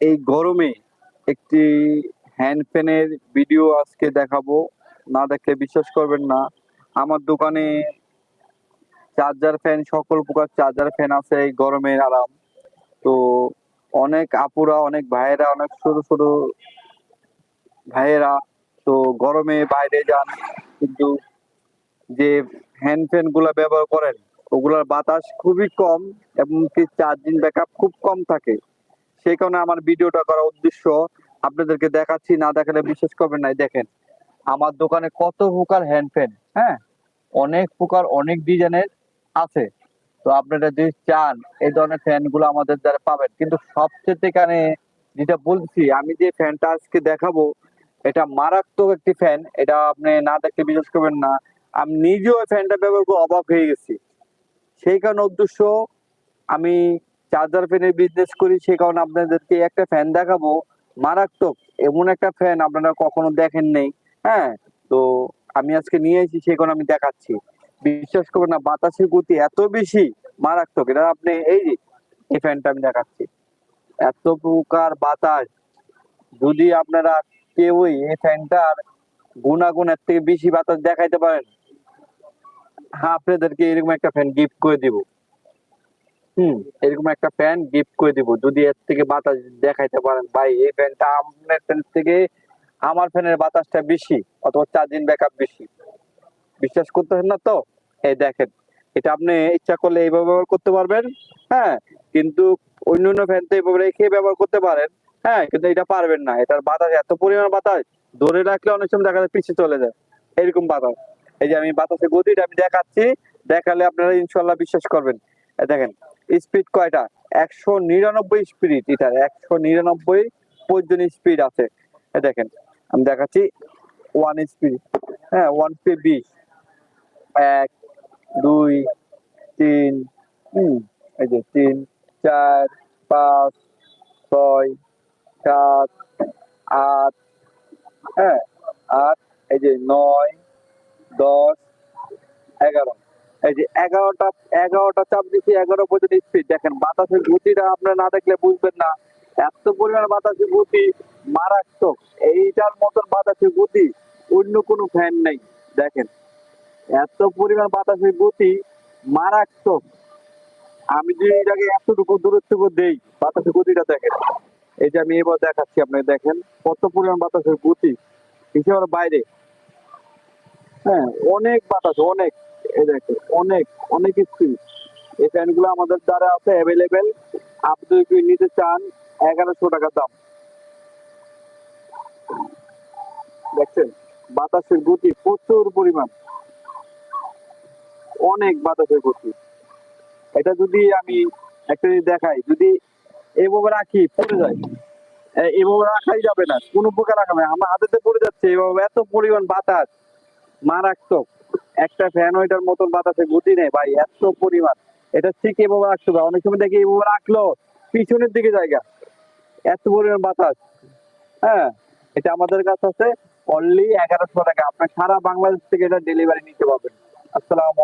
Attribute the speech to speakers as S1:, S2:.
S1: এই গরমে একটি হ্যান্ড ফ্যানের ভিডিও আজকে দেখাবো। না দেখলে বিশ্বাস করবেন না। আমার দোকানে চার্জার ফ্যান সকল প্রকার চার্জার ফ্যান আছে এই গরমের আরাম। তো অনেক আপুরা, অনেক ভাইয়েরা, অনেক ছোট ছোট ভাইয়েরা তো গরমে বাইরে যান। কিন্তু যে হ্যান্ড ফ্যানগুলা ব্যবহার করেন, ওগুলার বাতাস খুবই কম এবং কি চার্জিং ব্যাকআপ খুব কম থাকে। সেই কারণে আমার ভিডিওটা করার উদ্দেশ্য আপনাদেরকে দেখাচ্ছি, না দেখালে বিশ্বাস করবেন না। এই দেখেন, আমার দোকানে কত প্রকার হ্যান্ড ফ্যান হ্যাঁ? অনেক প্রকার, অনেক ডিজাইনের আছে। তো আপনারা যদি চান, এই ধরনের ফ্যানগুলো আমাদের দ্বারা পাবেন। কিন্তু সবচেয়ে এখানে যেটা বলছি, আমি যে ফ্যানটা আজকে দেখাবো, এটা মারাত্মক একটি ফ্যান এটা আপনি না দেখলে বিশ্বাস করবেন না। আমি নিজেও ফ্যানটা ব্যবহার করে অবাক হয়ে গেছি। সেই কারণে উদ্দেশ্য, আমি চার্জার ফ্যানের বিজনেস করি, সে কারণে আপনাদেরকে একটা ফ্যান দেখাবো। মারাত্মক, এমন একটা ফ্যান আপনারা কখনো দেখেন নেই হ্যাঁ? তো আমি আজকে নিয়ে এসেছি সেই কারণে আমি দেখাচ্ছি। বিশ্বাস করবেন না, বাতাসের গতি এত বেশি, মারাত্মক। এটা আপনি, এই যে, এই ফ্যানটা আমি দেখাচ্ছি। এত প্রকার বাতাস। যদি আপনারা কেউই এই ফ্যানটার গুণাগুণের থেকে বেশি বাতাস দেখাইতে পারেন হ্যাঁ আপনাদেরকে এরকম একটা ফ্যান গিফট করে দিব। হুম। এরকম একটা ফ্যান গিফট করে দিব। যদি এর থেকে বাতাস দেখাইতে পারেন, ভাই, এই ফ্যানটা আপনার ফ্যান থেকে আমার ফ্যানের বাতাসটা বেশি, অথবা চার্জিং ব্যাকআপ বেশি। বিশ্বাস করতেছেন না তো? এই দেখেন, এটা আপনি ইচ্ছা করলে এইভাবে ব্যবহার করতে পারবেন হ্যাঁ? কিন্তু অন্য অন্য ফ্যান তো এইভাবে রেখে ব্যবহার করতে পারেন হ্যাঁ? কিন্তু এটা পারবেন না। এটার বাতাস, এত পরিমাণ বাতাস, ধরে রাখলে অনেক সময় দেখা যায় পিছিয়ে চলে যায়। এরকম বাতাস। এই যে আমি বাতাসের গতিটা আমি দেখাচ্ছি, দেখালে আপনারা ইনশাল্লাহ বিশ্বাস করবেন। দেখেন স্পিড কয়টা? একশো নিরানব্বই স্পিড এটার একশো নিরানব্বই পর্যন্ত স্পিড আছে। দেখেন, আমি দেখাচ্ছি ওয়ান স্পিড হ্যাঁ ওয়ান বিশ। এক, দুই, তিন, হুম, এই যে তিন, চার, পাঁচ, ছয়, সাত, আট হ্যাঁ আট, এই যে নয়, দশ, এগারো। এই যে এগারোটা এগারোটা চাপ দিচ্ছি এগারো পর্যন্ত স্পিড দেখেন, বাতাসের গতিটা আপনারা না দেখলে বুঝবেন না। এত পরিমাণ বাতাসের গতি মারাত্মক। এইটার মতন বাতাসের গতি অন্য কোনো ফ্যান নেই। দেখেন, এত পরিমাণ বাতাসের গতি মারাত্মক। আমি যদি এটাকে এতটুকু দূরত্ব দেই বাতাসের গতিটা, দেখেন। এই যে আমি এবার দেখাচ্ছি, আপনি দেখেন কত পরিমাণ বাতাসের গতি। হিসেবে বাইরে। হ্যাঁ অনেক বাতাস, অনেক। অনেক অনেক স্পিড এই ফ্যানগুলো আমাদের দ্বারা আছে অ্যাভেলেবেল আপনি যদি নিতে চান, এগারোশো টাকা দাম। দেখছেন? বাতাসের গতি প্রচুর পরিমাণ। অনেক বাতাসের গতি। এটা যদি আমি একটা জিনিস দেখাই, যদি এভাবে রাখি, পড়ে যায়। এভাবে রাখাই যাবে না। কোনো প্রকার রাখা। আমার হাতেতে পড়ে যাচ্ছে, এভাবে এত পরিমাণ বাতাস। মারাত্মক। একটা ফ্যান ওইটার মতন বাতাসে গতি নেই, ভাই, এত পরিমাণ। এটা ঠিক এভাবে রাখতে হবে। অনেক সময় দেখি এভাবে রাখল, পিছনের দিকে জায়গা। এত পরিমাণ বাতাস। হ্যাঁ এটা আমাদের কাছে আছে। অনলি এগারোশো টাকা। আপনার সারা বাংলাদেশ থেকে এটা ডেলিভারি নিতে পারবেন। আসসালামু